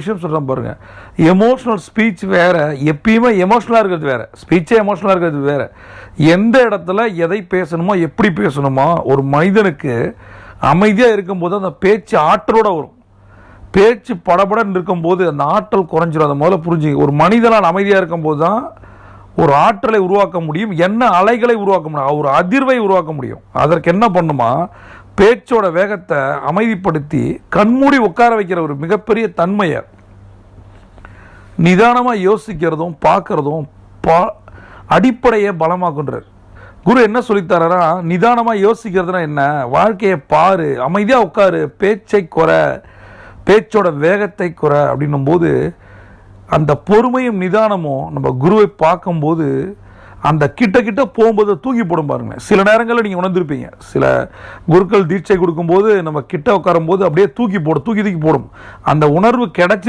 விஷயம் சொல்கிறேன் பாருங்க. எமோஷ்னல் ஸ்பீச் வேற எப்பயுமே எமோஷ்னலாக இருக்கிறது வேறு. ஸ்பீச்சே எமோஷனலாக இருக்கிறது வேற. எந்த இடத்துல எதை பேசணுமோ எப்படி பேசணுமோ ஒரு மனிதனுக்கு அமைதியாக இருக்கும்போது அந்த பேச்சு ஆற்றலோட வரும். பேச்சு படபடன்னு இருக்கும்போது அந்த ஆற்றல் குறைஞ்சிடும் அதை முதல்ல புரிஞ்சு ஒரு மனிதனால் அமைதியாக இருக்கும்போது தான் ஒரு ஆற்றலை உருவாக்க முடியும். என்ன அலைகளை உருவாக்க முடியும்? ஒரு அதிர்வை உருவாக்க முடியும். அதற்கு என்ன பண்ணுமா? பேச்சோட வேகத்தை அமைதிப்படுத்தி கண்மூடி உட்கார வைக்கிற ஒரு மிகப்பெரிய தன்மையை நிதானமாக யோசிக்கிறதும் பார்க்கறதும் பா அடிப்படையை பலமாக்குன்றார். குரு என்ன சொல்லித்தரா நிதானமாக யோசிக்கிறதுனா என்ன? வாழ்க்கையை பாரு அமைதியாக உட்காரு பேச்சை குறை பேச்சோட வேகத்தை குறை அப்படின்னும் போது அந்த பொறுமையும் நிதானமும் நம்ம குருவை பார்க்கும்போது அந்த கிட்ட கிட்ட போகும்போது தூக்கி போடும் பாருங்க சில நேரங்களில் நீங்கள் உணர்ந்திருப்பீங்க. சில குருக்கள் தீட்சை கொடுக்கும்போது நம்ம கிட்ட உட்காரும்போது அப்படியே தூக்கி போடும் தூக்கி தூக்கி போடும். அந்த உணர்வு கிடைச்சி